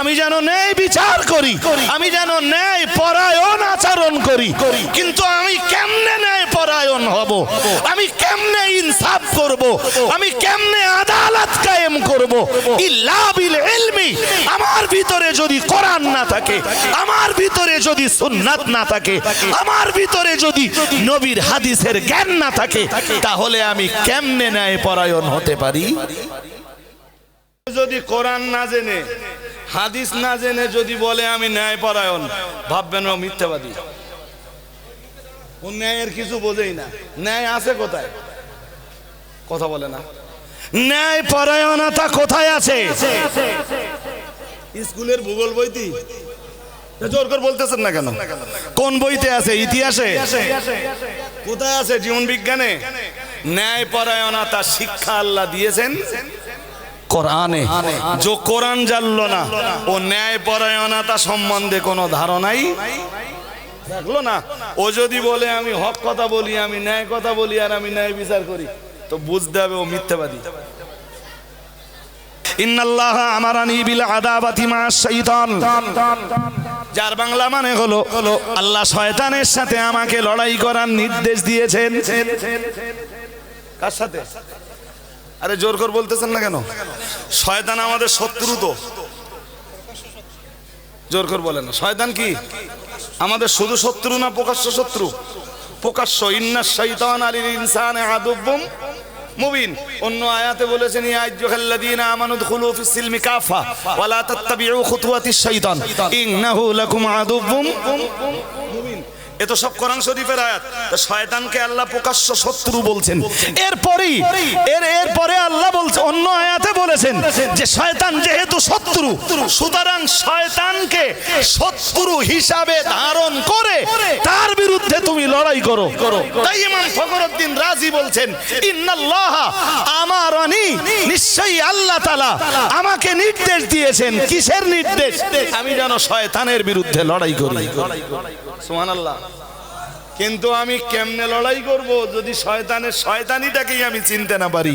আমি যেন ন্যায় বিচার করি, আমি যেন ন্যায় পরায়ণ আচরণ করি, কিন্তু আমি কেমনে ন্যায় পরায়ণ হব? আমি কেমনে ইনসাফ করব? আমি কেমনে আদালত কায়েম করব? ইল্লা বিল ইলমি, আমার ভিতরে যদি কোরআন না থাকে, আমার ভিতরে যদি সুন্নাত না থাকে, আমার ভিতরে যদি নবীর হাদিসের জ্ঞান না থাকে, তাহলে আমি কেমনে ন্যায় পরায়ণ হতে পারি? যদি কোরআন না জেনে হাদিস না জেনে যদি বলে আমি ন্যায় পরায়ণ ভাববেন ও মিথ্যাবাদী। ও ন্যায়ের কিছু বোঝেই না। ন্যায় আছে কোথায়? কথা বলে না। ন্যায় পরায়ণতা কোথায় আছে? স্কুলের ভূগোল বইতি জোর করে বলতেছেন না কেন? কোন বইতে আছে? ইতিহাসে? কোথায় আছে জীবন বিজ্ঞানে? ন্যায় পরায়ণতা শিক্ষা আল্লাহ দিয়েছেন। কোরআনে। যে কোরআন জানলো না ও ন্যায় পরায়ণতা সম্বন্ধে কোনো ধারণাই দেখল না। ও যদি বলে আমি হক কথা বলি আমি ন্যায় কথা বলি আর আমি ন্যায় বিচার করি তো বুঝতে হবে ও মিথ্যাবাদী। যার বাংলা মানে হলো হলো আল্লাহ শয়তানের সাথে আমাকে লড়াই করার নির্দেশ দিয়েছেন। কার সাথে? আরে জোর করে বলতেছেন না কেন? শয়তান আমাদের শত্রু তো। জোর করে বলেন না। শয়তান কি? আমাদের শুধু শত্রু না প্রকাশ্য শত্রু? প্রকাশ্য ইন্না শৈতান আলিল ইনসান আদুব্বুম মুবিন। অন্য আয়াতে বলেছেন, ইয়া আইয়ুহাল্লাযীনা আমানু দুখুলু ফিস সিলমি কাফা ওয়া লা তাত্তাবিউ খুতুওয়াতিশ শাইতান ইন্নাহু লাকুম আদুব্বুম এ তো সব কোরআন শরীফের আয়াত। তো শয়তানকে আল্লাহ প্রকাশ্য শত্রু বলছেন। এরপরই এর এরপরে আল্লাহ বলছে অন্য আয়াতে বলেছেন যে শয়তান যেহেতু শত্রু সুতরাং শয়তানকে শত্রু হিসাবে ধারণ করে তার বিরুদ্ধে তুমি লড়াই করো। করো। তাই ইমাম ফখরুদ্দিন রাজি বলছেন ইন্নাল্লাহ আমারানি নিশ্চয়ই আল্লাহ তাআলা আমাকে নির্দেশ দিয়েছেন। কিসের নির্দেশ? আমি যেন শয়তানের বিরুদ্ধে লড়াই করি। সুবহানাল্লাহ। কিন্তু আমি কেমনে লড়াই করব? যদি শয়তানের শয়তানিটাকেই আমি চিনতে না পারি।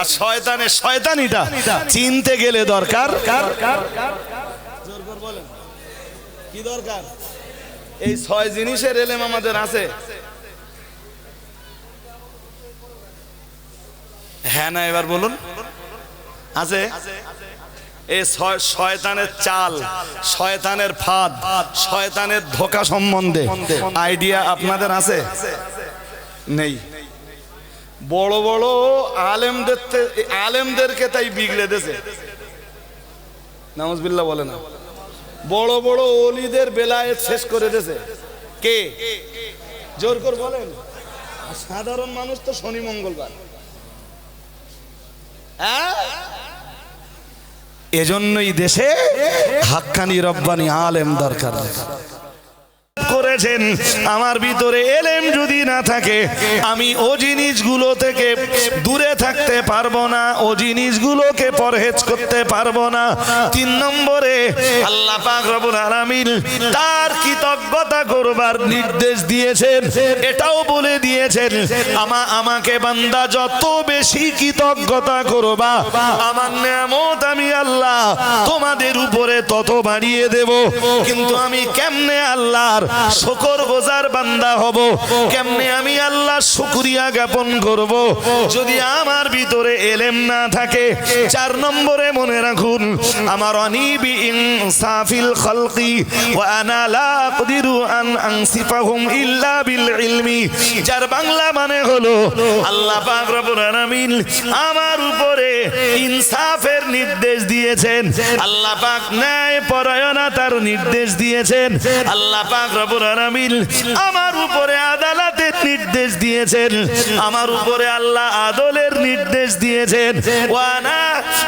আর শয়তানের শয়তানিটা চিনতে গেলে দরকার। বলেন। কি দরকার? এই ছয় জিনিসের এলেম আমাদের আছে। হ্যাঁ না, এবার বলুন। আছে? ছয়- শয়তানের চাল, শয়তানের ফাঁদ, শয়তানের ধোকা সম্বন্ধে আইডিয়া আপনাদের আছে? নেই। বড় বড় আলেমদের আলেমদেরকে তাই বিগড়ে দেছে নামজবিল্লা বলে না। বড় বড় অলিদের বেলায় শেষ করে দেছে কে? জোর করে বলেন। সাধারণ মানুষ তো শনি মঙ্গলবার। হ্যাঁ? এজন্যই দেশে হাক্কানি রব্বানি আলেম দরকার। করেছেন। আমার ভিতরে এলেম যদি না থাকে, আমি ও জিনিসগুলো থেকে দূরে থাকতে পারব না, ও জিনিসগুলোকে পরহেজ করতে পারব না। তিন নম্বরে, আল্লাহ পাক রব্বুল আলামিন তার কৃতজ্ঞতা করবার নির্দেশ দিয়েছেন। এটাও বলে দিয়েছেন, আমা, আমাকে বান্দা যত বেশি কৃতজ্ঞতা করবা, আমার নিয়ামত আমি আল্লাহ তোমাদের উপরে তত বাড়িয়ে দেব। কিন্তু আমি কেমনে আল্লাহর শকর গোজার বান্দা হব। কেমনে আমি আল্লাহ শুকরিয়া জ্ঞাপন করব? যদি আমার ভিতরে এলেম না থাকে, চার নম্বরে মনে রাখুন, আমার অনিবি ইনসাফিল খালকি ওয়া আনা লা আকদিরু আন আনসিফাহুম ইল্লা বিল ইলমি। যার বাংলা মানে হলো, আল্লাহ পাক রব্বুল আলামিন আমার উপরে ইনসাফের নির্দেশ দিয়েছেন। আল্লাহ পাক ন্যায় পরায়ণতার নির্দেশ দিয়েছেন। আল্লাহ পাক রব্বুল আলামিন আমার উপরে আদালতের নির্দেশ দিয়েছেন। আমার উপরে আল্লাহ আদলের নির্দেশ দিয়েছেন। ওয়ানা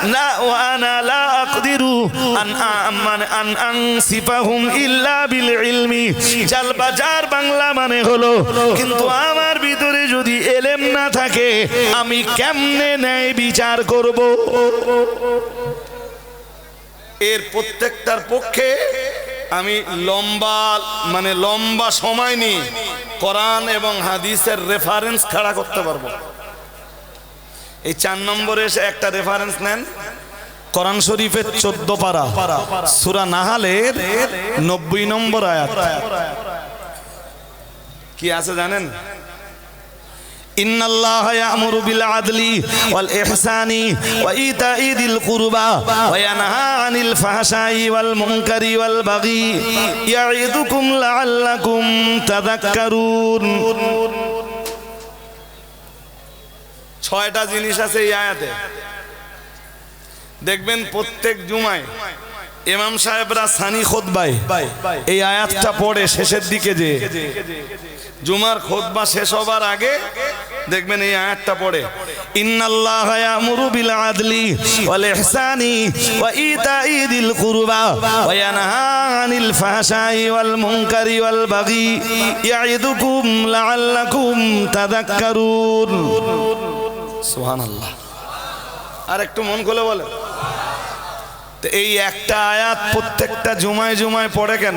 না ওয়ানা লা আকদিরু আন আ- মানে আন আনসিফাহুম ইল্লা বিল ইলমি। জাল বাজার বাংলা মানে হলো, কিন্তু আমার ভিতরে যদি এলেম না থাকে, আমি কেমনে ন্যায় বিচার করব? এর প্রত্যেকটার পক্ষে আমি লম্বা মানে লম্বা সময় নিয়ে কোরআন এবং হাদিসের রেফারেন্স খাড়া করতে পারব। এই চার নম্বরে এসে একটা রেফারেন্স নেন। কোরআন শরীফের চোদ্দ পারা, সুরা নাহালের নব্বই নম্বর আয়াত। কি আছে জানেন? إن الله يأمر بالعدل والإحسان وإيتاء ذي القربى وينهى عن الفحشاء والمنكر والبغي يعظكم لعلكم تذكرون ছয়টা জিনিস আছে এই আয়াতে দেখবেন প্রত্যেক জুমায় ইমাম সাহেবরা সানি খোদবায় এই আয়াতটা পড়ে শেষের দিকে যে জুমার খোদবা শেষ হবার আগে দেখবেন এই আয়াতটা পড়ে। ইন্নাল্লাহ ইয়ামুরু বিল আদলি ওয়াল ইহসানি ওয়া ইতাই দিল কুরবা ওয়া ইয়ানহা আনিল ফাহশাই ওয়াল মুনকারি ওয়াল বাগি ইয়াইদুকুম লাআল্লাকুম তাযাক্কারুন সুবহানাল্লাহ। আর একটু মন খুলে বলে তো এই একটা আয়াত প্রত্যেকটা জুমায় জুমায় পড়ে কেন?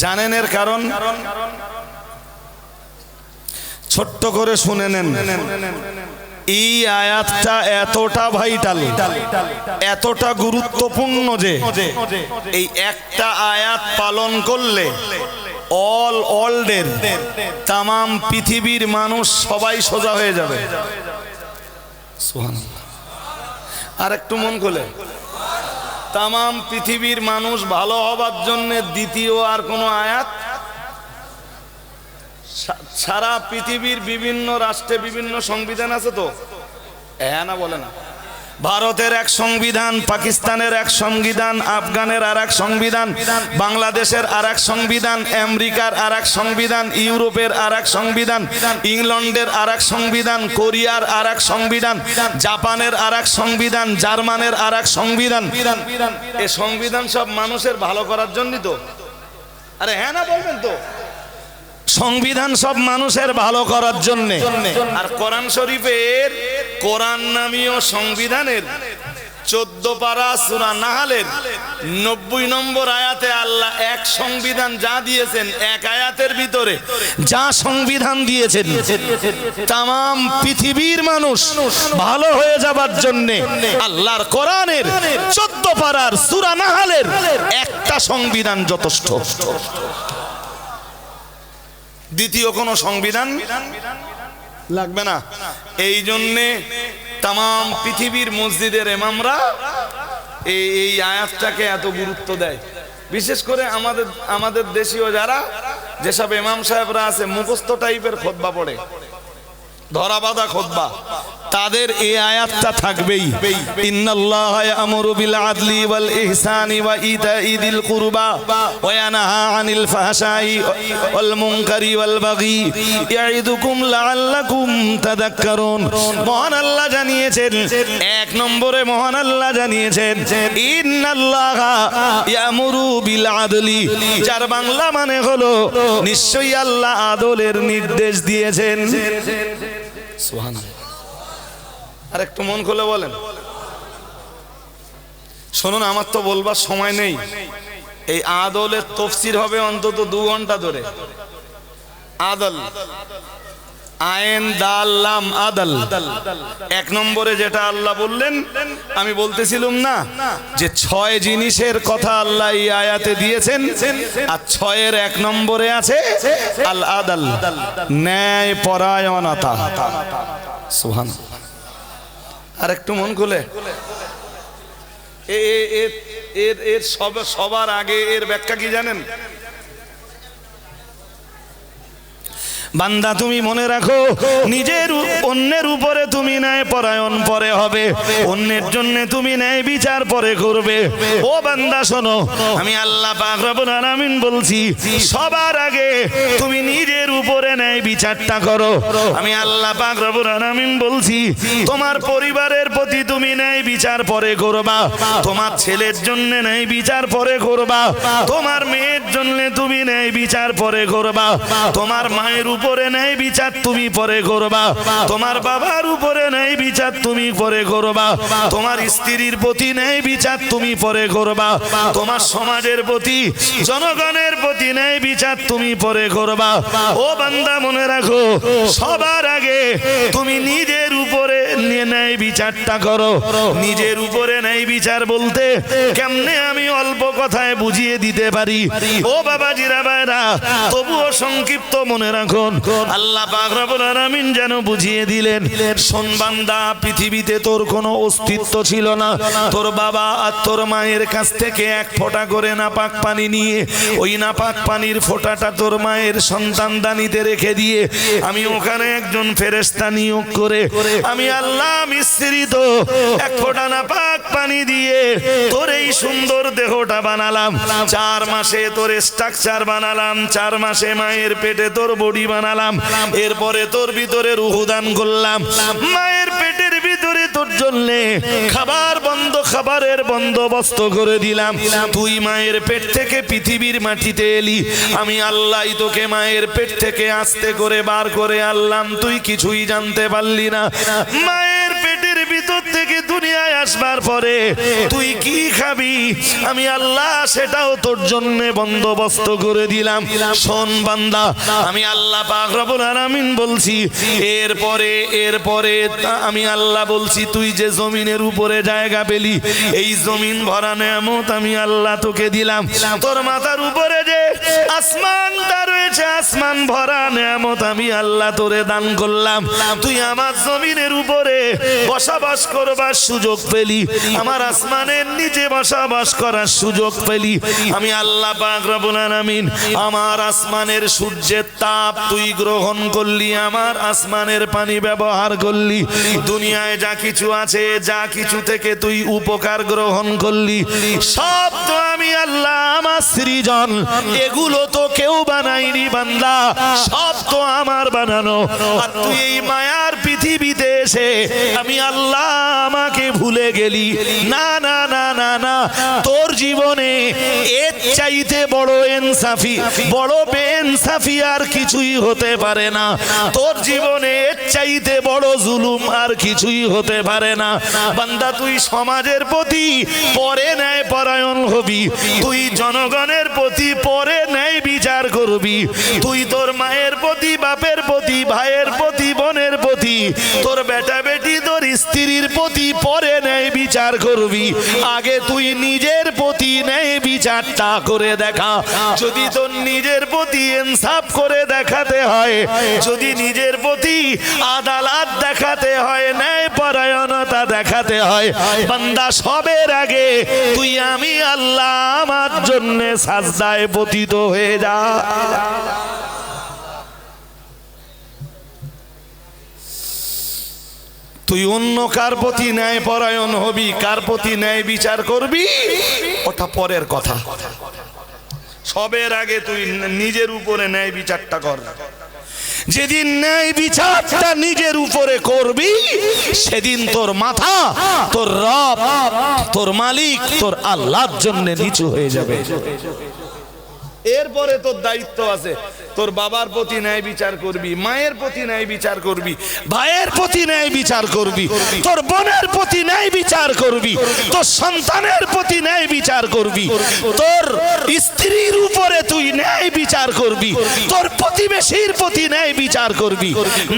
জানেন এর কারণ? ছোট্ট করে শুনে নেন। এই আয়াতটা এতটা ভাইটাল এতটা গুরুত্বপূর্ণ যে এই একটা আয়াত পালন করলে অল ওয়ার্ল্ডের তামাম পৃথিবীর মানুষ সবাই সোজা হয়ে যাবে। আর একটু মন খোলে। তামাম পৃথিবীর মানুষ ভালো হবার জন্য দ্বিতীয় আর কোনো আয়াত? সারা পৃথিবীর বিভিন্ন রাষ্ট্রে বিভিন্ন সংবিধান আছে তো? হ্যাঁ না বলে না। ভারতের এক সংবিধান, পাকিস্তানের এক সংবিধান, আফগানের আর এক সংবিধান, বাংলাদেশের আর সংবিধান, আমেরিকার আর এক সংবিধান, ইউরোপের আর এক সংবিধান, ইংল্যান্ডের আর এক সংবিধান, কোরিয়ার আর এক সংবিধান, জাপানের আর এক সংবিধান, জার্মানের আর এক সংবিধান। এ সংবিধান সব মানুষের ভালো করার জন্যই তো। আরে হ্যাঁ না বলবেন তো? সংবিধান সব মানুষের ভালো করার জন্য। আর কোরআন শরীফের কোরআন নামীয় সংবিধানের চোদ্দ পারা সুরা নাহালের নব্বই নম্বর আয়াতে আল্লাহ এক সংবিধান যা দিয়েছেন এক আয়াতের ভিতরে যা সংবিধান দিয়েছেন তাম পৃথিবীর মানুষ ভালো হয়ে যাবার জন্য আল্লাহর কোরআনের চোদ্দ পারার সুরা নাহালের একটা সংবিধান যথেষ্ট। দ্বিতীয় কোনো সংবিধান লাগবে না। এই জন্যে তাম পৃথিবীর মসজিদের এমামরা এই এই আয়াতটাকে এত গুরুত্ব দেয়। বিশেষ করে আমাদের আমাদের দেশীয় যারা, যেসব এমাম সাহেবরা আছে, মুখস্থ টাইপের খোদবা পড়ে। ধরা বাঁধা খোদবা। তাদের এই আয়াতটা থাকবেই। ইন্নাল্লাহ ইয়ামুরু বিল আদলি ওয়াল ইহসানি ওয়া ইতাই দিল কুরবা ওয়া ইয়ানহা আনিল ফাহশাই ওয়াল মুনকারি ওয়াল বাগি। ইয়াইদুকুম লাআল্লাকুম তাযাক্কারুন মহান আল্লাহ জানিয়েছেন, এক নম্বরে মহান আল্লাহ জানিয়েছেন, ইন্নাল্লাহ ইয়ামুরু বিল আদলি। যার বাংলা মানে হলো, নিশ্চয়ই আল্লাহ আদলের নির্দেশ দিয়েছেন। সুবহানাল্লাহ। আর একটু মন খুলে বলেন। শুনুন, আমার তো বলবার সময় নেই। এই আদলের তফসির হবে অন্তত দু ঘণ্টা ধরে। আদল। আয়েন দাল্লাম আদল। এক নম্বরে যেটা আল্লাহ বললেন, আমি বলতেছিলাম না, যে ছয় জিনিসের কথা আল্লাহ এই আয়াতে দিয়েছেন, আর ছয়ের এক নম্বরে আছে আল আদল, ন্যায় পরায়ণতা। সুহান আর একটু মন খুলে। এর এর সব সবার আগে এর ব্যাখ্যা কি জানেন? বান্দা, তুমি মনে রাখো, নিজের অন্যের উপরে তুমি ন্যায় পরায়ণ পরে হবে। অন্যের জন্য তুমি ন্যায় বিচার পরে করবে। ও বান্দা, শোনো, আমি আল্লাহ পাক রব্বুল আলামিন বলছি, সবার আগে তুমি নিজের উপরে ন্যায় বিচারটা করো। আমি আল্লাহ পাক রব্বুল আলামিন বলছি, তোমার পরিবারের প্রতি তুমি ন্যায় বিচার পরে করবা। তোমার ছেলের জন্য ন্যায় বিচার পরে করবা। তোমার মেয়ের জন্য তুমি ন্যায় বিচার পরে করবা। তোমার মায়ের উপরে ন্যায় বিচার, তুমি পরে করবা। তোমার বাবার উপরে ন্যায় বিচার, তুমি পরে করবা। তোমার স্ত্রীর প্রতি ন্যায় বিচার, তুমি পরে করবা। তোমার সমাজের প্রতি, জনগণের প্রতি ন্যায় বিচার, তুমি পরে করবা। ও বান্দা, মনে রাখো, সবার আগে তুমি নিজের উপরে ন্যায় বিচারটা করো। নিজের উপরে নেই বিচার বলতে কেমনে আমি অল্প কথায় বুঝিয়ে দিতে পারি? ও বাবা জিরা ভাইরা, তবুও সংক্ষিপ্ত মনে রাখুন। আল্লাহ আলামিন যেন বুঝিয়ে দিলেন শোন বান্দা পৃথিবীতে তোর কোনো অস্তিত্ব ছিল না। তোর বাবা আর তোর মায়ের কাছ থেকে এক ফোঁটা করে নাপাক পানি নিয়ে ওই নাপাক পানির ফোঁটাটা তোর মায়ের সন্তান দানিতে রেখে দিয়ে আমি ওখানে একজন ফেরেস্তা নিয়োগ করে আমি আল্লাহ মিশ্রিত এক ফোঁটা নাপাক পানি দিয়ে তোর এই সুন্দর দেহটা বানালাম। চার মাসে তোর স্ট্রাকচার বানালাম চার মাসে মায়ের পেটে তোর বডি বানালাম। এরপরে তোর ভিতরে রুহুদান করলাম। মায়ের পেটের ভিতরে তোর জন্য খাবার বন্ধ, খাবারের বন্দোবস্ত করে দিলাম। তুই মায়ের পেট থেকে পৃথিবীর মাটিতে এলি। আমি আল্লাহ তোকে মায়ের পেট থেকে আস্তে করে বার করে আনলাম। তুই কিছুই জানতে পারলি না। মায়ের ভিতর থেকে দুনিয়ায় আসবার পরে তুই কি খাবি? আমি আল্লাহ সেটাও তোর জন্য বন্দোবস্ত করে দিলাম। শোন বান্দা, আমি আল্লাহ পাক রব্বুল আলামিন বলছি, এরপরে এরপরে আমি আল্লাহ বলছি, তুই যে জমিনের উপরে জায়গা পেলি, এই জমিন ভরা নেমত আমি আল্লাহ তোকে দিলাম। তোর মাথার উপরে যে আসমানটা রয়েছে, আসমান ভরা নেমত আমি আল্লাহ তোরে দান করলাম। তুই আমার জমিনের উপরে বসবাস করবার সুযোগ পেলি। আমার আসমানের নিচে বসবাস করার সুযোগ পেলি। আমি আল্লাহ পাক রব্বুল আলামিন আমার আসমানের সূর্যের তাপ তুই গ্রহণ করলি, আমার আসমানের পানি ব্যবহার করলি। দুনিয়ায় যা কিছু আছে, যা কিছু থেকে তুই উপকার গ্রহণ করলি। সব তো আমি আল্লাহ আমার সৃজন, এগুলো তো কেউ বানাইনি বান্দা। সব তো আমার বানানো। আর তুই এই মায়ার পৃথিবীতে এসে আমি আল্লাহ আমাকে ভুলে গেলি। না না না না না। তোর জীবনে এর চাইতে বড় এনসাফি, বড় বেনসাফি আর কিছুই হতে পারে না। তোর জীবনে এর চাইতে বড় জুলুম আর কিছুই হতে পারে না। বান্দা, তুই সমাজের প্রতি পরে ন্যায় পরায়ণ হবি। তুই জনগণের প্রতি পরে ন্যায় বিচার করবি। তুই তোর মায়ের প্রতি, বাপের প্রতি, ভাইয়ের প্রতি বোনের প্রতি, তোর বেটা বেটি তোর স্ত্রীর প্রতি পরে ন্যায় বিচার করবি। আগে তুই নিজের প্রতি ন্যায় বিচারটা করে দেখা। যদি তোর নিজের প্রতি ইনসাফ করে দেখাতে হয়, যদি নিজের প্রতি আদালত দেখাতে হয় ন্যায় পরায়ণতা দেখাতে হয়, বান্দা সবের আগে তুই আমি আল্লাহ আমার জন্য সাজদায় পতিত হয়ে যা। তুই অন্য কার প্রতি ন্যায় পরায়ণ হবি? কার প্রতি ন্যায় বিচার করবি? ওটা পরের কথা। সবের আগে তুই নিজের উপরে ন্যায় বিচারটা কর। যেদিন ন্যায় বিচারটা নিজের উপরে করবি, সেদিন তোর মাথা, তোর রব, তোর মালিক, তোর আল্লাহর জন্য নিচু হয়ে যাবে। এরপরে তোর দায়িত্ব আছে। তোর বাবার প্রতি ন্যায় বিচার করবি, মায়ের প্রতি ন্যায় বিচার করবি, ভাইয়ের প্রতি ন্যায় বিচার করবি, তোর বোনের প্রতি ন্যায় বিচার করবি, তোর সন্তানের প্রতি ন্যায় বিচার করবি, তোর স্ত্রীর উপরে তুই ন্যায় বিচার করবি, তোর প্রতিবেশীর প্রতি ন্যায় বিচার করবি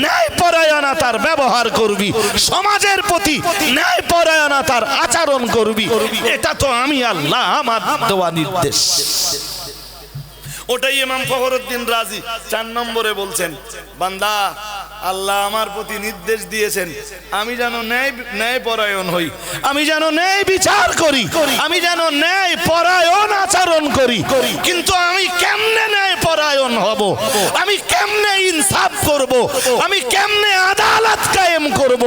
ন্যায় পরায়ণতার ব্যবহার করবি, সমাজের প্রতি ন্যায় পরায়ণতার আচরণ করবি। এটা তো আমি আল্লাহ আমার দেওয়া নির্দেশ। ওটাই ইমাম ফখরুদ্দিন রাজি। চার নম্বরে বলছেন, বান্দা, আল্লাহ আমার প্রতি নির্দেশ দিয়েছেন, আমি যেন ন্যায় ন্যায় পরায়ণ হই, আমি যেন ন্যায় বিচার করি, আমি যেন ন্যায় পরায়ণ আচরণ করি, কিন্তু আমি কেমনে ন্যায় পরায়ণ হব। আমি কেমনে ইনসাফ করব? আমি কেমনে আদালত কায়েম করব?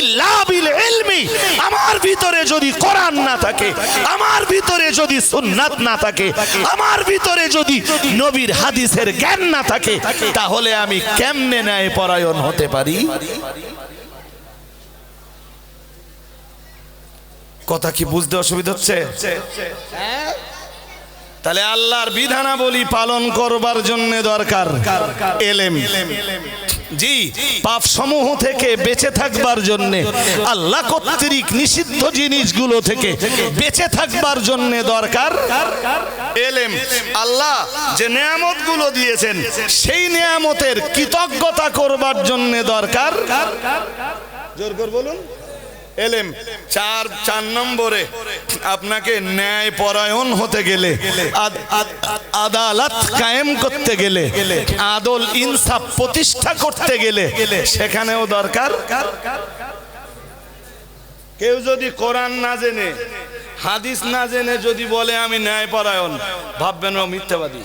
ইল্লা বিল ইলমি। আমার ভিতরে যদি কোরআন না থাকে, আমার ভিতরে যদি সুন্নাত না থাকে, আমার ভিতরে যদি নবীর হাদিসের জ্ঞান না থাকে, তাহলে আমি কেমনে ন্যায় পরায়ণ হতে পারি? কথা কি বুঝতে অসুবিধা হচ্ছে? তাহলে আল্লাহর বিধানাবলী পালন করবার জন্য দরকার এলেম। জি, পাপ সমূহ থেকে বেঁচে থাকবার জন্য, আল্লাহ কর্তৃক নিষিদ্ধ জিনিসগুলো থেকে বেঁচে থাকবার জন্য দরকার এলেম। আল্লাহ যে নিয়ামতগুলো দিয়েছেন, সেই নিয়ামতের কৃতজ্ঞতা করবার জন্য দরকার। জোর কর বলুন। এলেম, চার চার নম্বরে আপনাকে ন্যায় পরায়ণ হতে গেলে, আদ- আদ- আদালত কায়েম করতে গেলে, আদল ইনসাফ প্রতিষ্ঠা করতে গেলে, সেখানেও দরকার। কেউ যদি কোরআন না জেনে, হাদিস না জেনে যদি বলে আমি ন্যায় পরায়ণ ভাববেন ও মিথ্যাবাদী।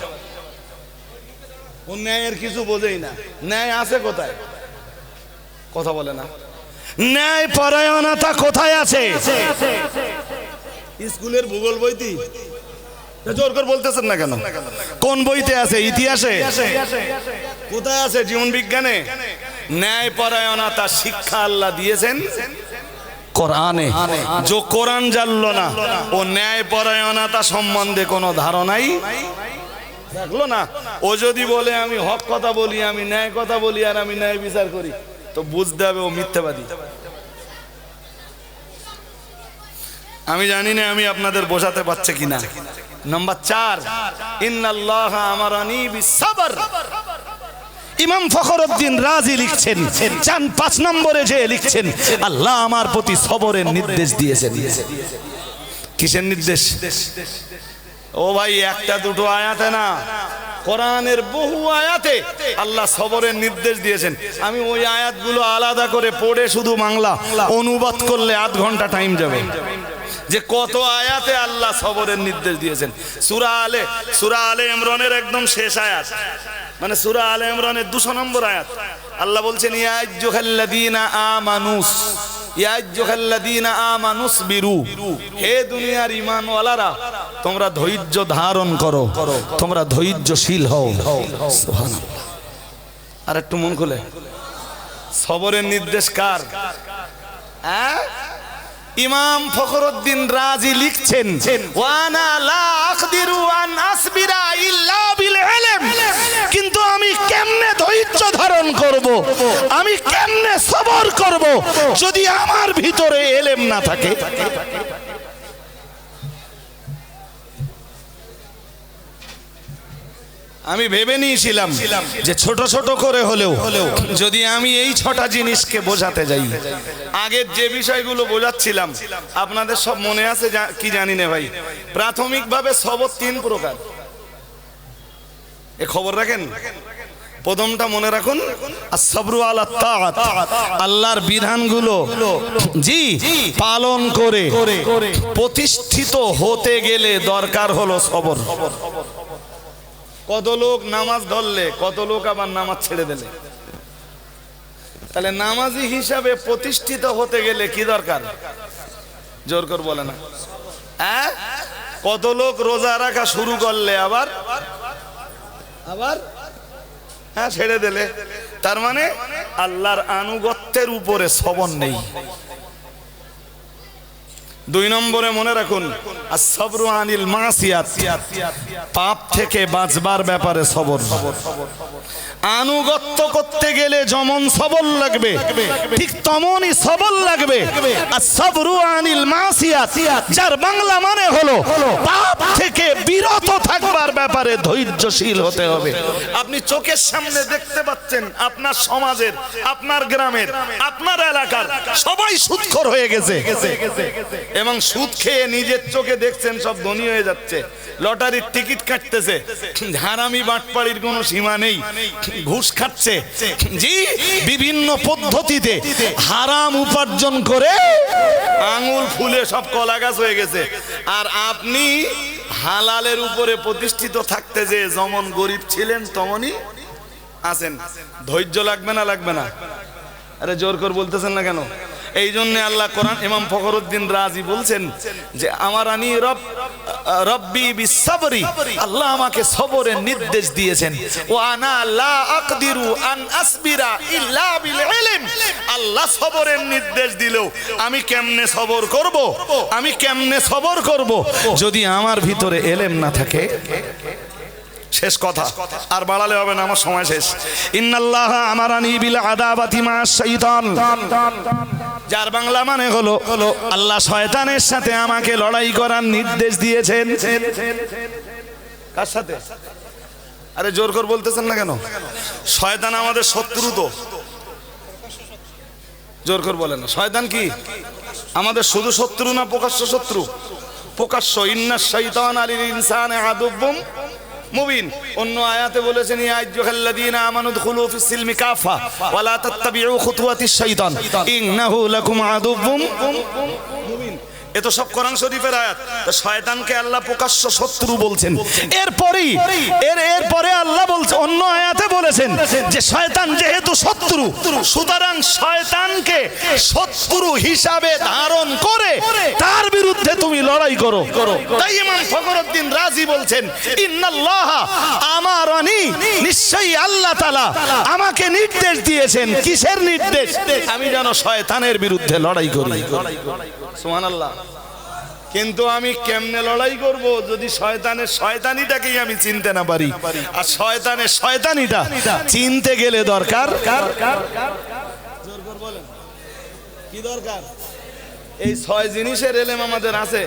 ও ন্যায়ের কিছু বোঝেই না। ন্যায় আছে কোথায়? কথা বলে না। ন্যায় পরায়ণতা কোথায় আছে? স্কুলের ভূগোল বইতি জোর করে বলতেছেন না কেন? কোন বইতে আছে? ইতিহাসে? কোথায় আছে জীবন বিজ্ঞানে? ন্যায় পরায়ণতা শিক্ষা আল্লাহ দিয়েছেন কোরআনে। যে কোরআন জানলো না ও ন্যায় পরায়ণতা সম্বন্ধে কোনো ধারণাই দেখল না। ও যদি বলে আমি হক কথা বলি আমি ন্যায় কথা বলি আর আমি ন্যায় বিচার করি। তো বুঝতে হবে ও মিথ্যাবাদী। আমি জানি না আমি আপনাদের বোঝাতে পারছে কিনা। নাম্বার চার বিসাবর ইমাম ফখরুদ্দিন লিখছেন, চান পাঁচ নম্বরে যে লিখছেন, আল্লাহ আমার প্রতি সবরের নির্দেশ কিসের নির্দেশ? ও ভাই, একটা দুটো আয়াতে না। কোরআনের বহু আয়াতে আল্লাহ সবরের নির্দেশ দিয়েছেন। আমি ওই আয়াতগুলো আলাদা করে পড়ে শুধু বাংলা অনুবাদ করলে আধ ঘণ্টা টাইম যাবে। যে কত আয়াতে আল্লাহ সবরের নির্দেশ দিয়েছেন। সুরা আলে সুরা আলে ইমরানের একদম শেষ আয়াত। মানে সুরা আলে ইমরানের দুশো নম্বর আয়াত। আল্লাহ বলছেন আমানুস মন সবরের নির্দেশ কার? হ্যাঁ? ইমাম ফখরুদ্দিন রাজি লিখছেন ইল্লা বিল ইলম কিন্তু আমি কেমনে ধৈর্য ধারণ করব? আমি কেমনে সবর করব? যদি আমার ভিতরে এলেম না থাকে? আমি ভেবে নিয়েছিলাম যে ছোট ছোট করে হলেও, যদি আমি এই ছটা জিনিসকে বোঝাতে যাই। আগের যে বিষয়গুলো বোঝাচ্ছিলাম, আপনাদের সব মনে আছে কি জানি না ভাই? প্রাথমিকভাবে সবর তিন প্রকার। এ খবর রাখেন? প্রথমটা মনে রাখুন আল্লাহর বিধানগুলো জি পালন করে প্রতিষ্ঠিত হতে গেলে দরকার হলো সবর। কত লোক নামাজ ধরলে কত লোক আবার নামাজ ছেড়ে দিলে? তাহলে নামাজি হিসাবে প্রতিষ্ঠিত হতে গেলে কি দরকার? জোর কর বলে না। হ্যাঁ? কত লোক রোজা রাখা শুরু করলে আবার? আবার? হ্যাঁ ছেড়ে দিলে। তার মানে আল্লাহর আনুগত্যের উপরে সবর নেই। দুই নম্বরে মনে রাখুন আনিল পাপ থেকে বাঁচবার ব্যাপারে সবর। আনুগত্য করতে গেলে যেমন সবল লাগবে, ঠিক তেমনই সবল লাগবে। আর সবরু আনিল মাসিয়াত, যার বাংলা মানে হলো, পাপ থেকে বিরত থাকবার ব্যাপারে ধৈর্যশীল হতে হবে। আপনি চোখের সামনে দেখতে পাচ্ছেন, আপনার সমাজের, আপনার গ্রামের, আপনার এলাকার সবাই সুদখোর হয়ে গেছে। এবং সুদ খেয়ে নিজের চোখে দেখছেন সব ধনী হয়ে যাচ্ছে। লটারির টিকিট কাটতেছে। হারামি বাটপাড়ির কোনো সীমা নেই। ঘুষ খাচ্ছে। জি, বিভিন্ন পদ্ধতিতে হারাম উপার্জন করে আঙুল ফুলে সব কলা গাছ হয়ে গেছে। আর আপনি হালালের উপরে প্রতিষ্ঠিত থাকতে যে যেমন গরিব ছিলেন তেমনই আছেন। ধৈর্য লাগবে না লাগবে না। আরে জোর করে বলতেছেন না কেন? এই জন্য আল্লাহ কোরআন ইমাম ফখরুদ্দিন রাজি বলছেন যে, আমার আনি রব, রব্বি বিসাবরি আল্লাহ আমাকে সবরের নির্দেশ দিয়েছেন। ও আনা লা আকদিরু আন আসবিরা ইল্লা বিল ইলম। আল্লাহ সবরের নির্দেশ দিলেও আমি কেমনে সবর করব? আমি কেমনে সবর করব? যদি আমার ভিতরে এলেম না থাকে শেষ কথা। আর বাড়ালে হবে না, আমার সময় শেষ। ইন্নাল্লাহ আমারানি বিল আদাবাতি মা শাইতান। যার বাংলা মানে হলো হলো আল্লাহ শয়তানের সাথে আমাকে লড়াই করার নির্দেশ দিয়েছেন। কার সাথে? আরে জোর কর বলতেছেন না কেন? শয়তান আমাদের শত্রু তো। জোর কর বলেন শয়তান কি? আমাদের শুধু শত্রু না প্রকাশ্য শত্রু? প্রকাশ্য ইন্না শৈতান আলিল ইনসান আদুব্বুম। মুবিন। অন্য আয়াতে বলেছেন, ইয়া আইয়ুহাল্লাযীনা আমানু দুখুলু ফিস সিলমি কাফা ওয়া লা তাত্তাবিউ খুতুওয়াতিশ শাইতান। ইন্নাহু লাকুম মুবিন এ তো সব কোরআন শরীফের আয়াত। তো শয়তানকে আল্লাহ প্রকাশ্য শত্রু বলছেন। এরপরই এর এরপরে আল্লাহ বলছে অন্য আয়াতে বলেছেন যে শয়তান যেহেতু শত্রু সুতরাং শয়তানকে শত্রু হিসাবে ধারণ করে তার বিরুদ্ধে তুমি লড়াই করো। তাই ইমাম ফখরুদ্দিন রাজি বলছেন ইন্নাল্লাহ আমারানি নিশ্চয়ই আল্লাহ তাআলা আমাকে নির্দেশ দিয়েছেন। কিসের নির্দেশ? আমি যেন শয়তানের বিরুদ্ধে লড়াই করি। সুবহানাল্লাহ। কিন্তু আমি কেমনে লড়াই করব যদি শয়তানের শয়তানিটাকেই আমি চিনতে না পারি? আর শয়তানের শয়তানিটা চিনতে গেলে দরকার কি দরকার? এই ছয় জিনিসের এলেম আমাদের আছে।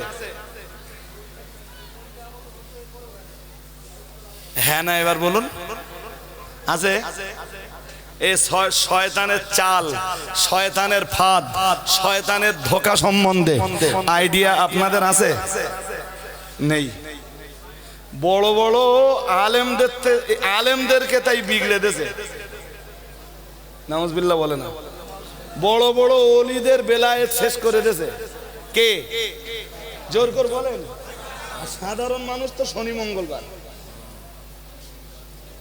হ্যাঁ না, এবার বলুন। আছে? ছয়- শয়তানের চাল, শয়তানের ফাঁদ, শয়তানের ধোকা সম্বন্ধে আইডিয়া আপনাদের আছে? নেই। বড় বড় আলেমদের আলেমদেরকে তাই বিগড়ে দেছে নামজবিল্লা বলে না। বড় বড় অলিদের বেলায় শেষ করে দেছে কে? জোর করে বলেন। সাধারণ মানুষ তো শনি মঙ্গলবার।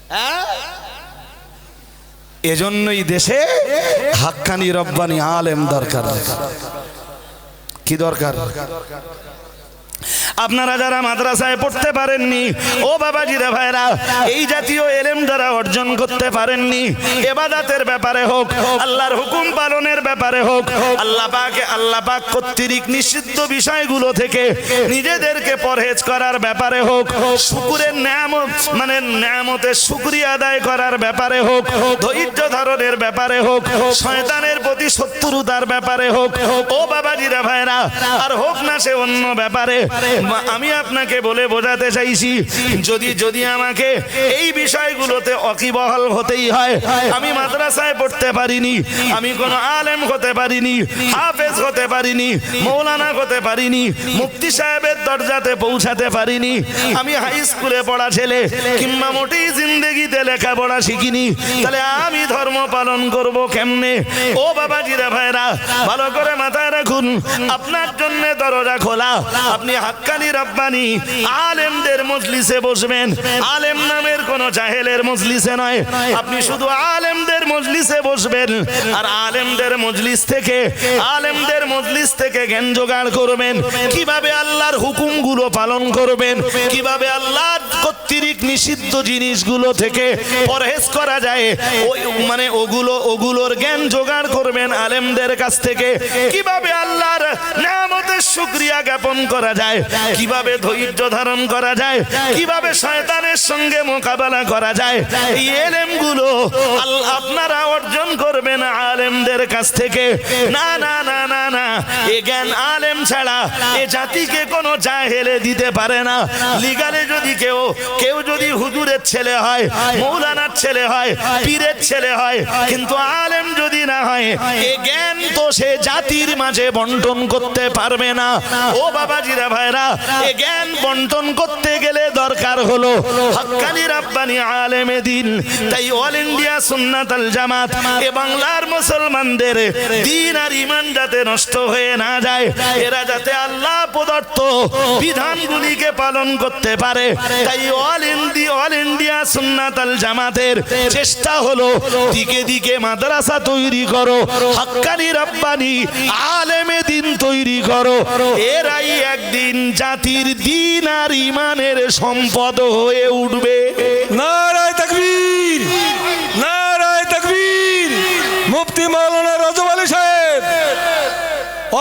হ্যাঁ? এজন্যই দেশে হাক্কানি রব্বানি আলেম দরকার। কি দরকার? আপনারা যারা মাদ্রাসায় পড়তে পারেননি, ও বাবাজিরা ভাইরা, এই জাতীয় এলেম যারা অর্জন করতে পারেননি। এবাদাতের ব্যাপারে হোক, আল্লাহর হুকুম পালনের ব্যাপারে হোক, আল্লাহ পাক আল্লাহ পাক কর্তৃক নিষিদ্ধ বিষয়গুলো থেকে নিজেদেরকে পরহেজ করার ব্যাপারে হোক, শুকুরের নিয়ামত মানে নিয়ামতের শুকরিয়া আদায় করার ব্যাপারে হোক, ধৈর্য ধারণের ব্যাপারে হোক, শয়তানের প্রতি শত্রুতার ব্যাপারে হোক, ও বাবাজিরা ভাইরা, আর হোক না সে অন্য ব্যাপারে আমি আপনাকে বলে বোঝাতে চাইছি, যদি যদি আমাকে এই বিষয়গুলোতে অকিবহাল হতেই হয়, আমি মাদ্রাসায় পড়তে পারিনি, আমি কোনো আলেম হতে পারিনি, হাফেজ হতে পারিনি, মৌলানা হতে পারিনি মুক্তি সাহেবের দরজাতে পৌঁছাতে পারিনি, আমি হাই স্কুলে পড়া ছেলে, কিংবা মোটেই জিন্দেগিতে লেখাপড়া শিখিনি, তাহলে আমি ধর্ম পালন করব কেমনে? ও বাবাজিরা ভাইরা, ভালো করে মাথায় রাখুন, আপনার জন্য দরজা খোলা, আপনি হাক্কানি রব্বানি আলেমদের মজলিসে বসবেন। আলেম নামের কোন জাহেলের মজলিসে নয়। আপনি শুধু আলেমদের মজলিসে বসবেন। আর আলেমদের মজলিস থেকে, আলেমদের মজলিস থেকে জ্ঞান জোগাড় করবেন। কীভাবে আল্লাহর হুকুমগুলো পালন করবেন? কীভাবে আল্লাহর কর্তৃক নিষিদ্ধ জিনিসগুলো থেকে পরহেজ করা যায়? ওই মানে ওগুলো, ওগুলোর জ্ঞান জোগাড় করবেন আলেমদের কাছ থেকে। কীভাবে আল্লাহর নামতের শুক্রিয়া জ্ঞাপন করা যায়? কীভাবে ধৈর্য ধারণ করা যায়? কীভাবে শয়তানের সঙ্গে মোকাবেলা করা যায়? এই এলেমগুলো আল্লাহ আপনারা অর্জন করবেন আলেমদের কাছ থেকে। না না না না না। এ জ্ঞান আলেম ছাড়া এ জাতিকে কোনো জাহেলে দিতে পারে না। লিগালে যদি কেউ কেউ যদি হুজুরের ছেলে হয় মৌলানার ছেলে হয় পীরের ছেলে হয় কিন্তু আলেম যদি না হয় এ জ্ঞান তো সে জাতির মাঝে বন্টন করতে পারবে না। ও বাবাজিরা ভাইরা এ জ্ঞান বন্টন করতে গেলে দরকার হলো হক্কানি রাব্বানি আলেমে দিন। তাই অল ইন্ডিয়া সুন্নাত আল জামাত এ বাংলার মুসলমানদের দিন আর ইমান যাতে নষ্ট হয়ে না যায়, এরা যাতে আল্লাহ প্রদত্ত বিধানগুলিকে পালন করতে পারে। তাই অল ইন্ডিয়া অল ইন্ডিয়া সুন্নাত আল জামাতের চেষ্টা হলো দিকে দিকে মাদ্রাসা তৈরি করো হাক্কানি রাব্বানি আলেমে দিন তৈরি করো। এরাই একদিন জাতির দিন আর ইমানের সম্পদ হয়ে উঠবে। নারায় তকবীর নারায় তকবীর। মুফতি মাওলানা রজব আলী সাহেব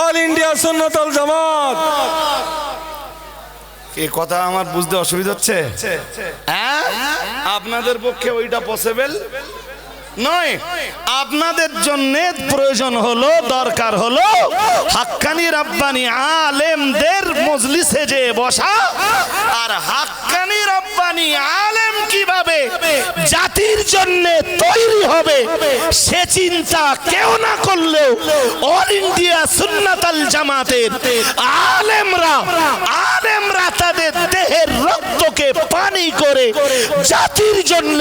অল ইন্ডিয়া সুন্নাতল জামাত। এ কথা আমার বুঝতে অসুবিধা হচ্ছে? হ্যাঁ? আপনাদের পক্ষে ওইটা পসিবল নয়। আপনাদের জন্য প্রয়োজন হলো, দরকার হলো হাক্কানি রাব্বানি আলেমদের মজলিসে যে বসা, আর হাক্কানি রাব্বানি আলেম কীভাবে জাতির জন্য তৈরি হবে, সে চিন্তা কেউ না করলেও অল ইন্ডিয়া সুন্নাতাল জামাতের আলেমরা আলেমরা তাদের দেহের রক্তকে পানি করে জাতির জন্য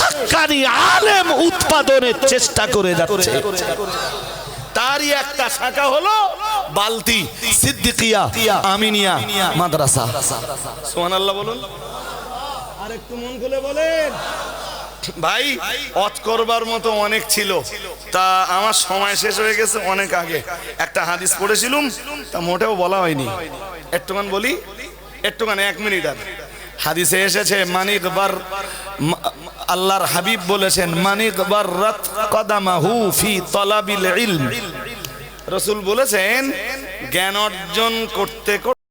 হাক্কানি আলেম উৎপাদনের চেষ্টা করে যাচ্ছে। তারই একটা শাখা হলো বালতি সিদ্দিকিয়া আমিনিয়া মাদ্রাসা। সুবহানাল্লাহ বলুন। আর একটু মন খুলে বলেন। ভাই অত করবার মতো অনেক ছিল। তা আমার সময় শেষ হয়ে গেছে অনেক আগে। একটা হাদিস পড়েছিলুম তা মোটেও বলা হয়নি। একটুখান বলি একটুখান এক মিনিট আর। হাদিসে এসেছে মানিক বার আল্লাহর হাবিব বলেছেন, মানিক বাররাত কদামাহু ফি তলাবিল ইলম। রসুল বলেছেন, জ্ঞান অর্জন করতে করতে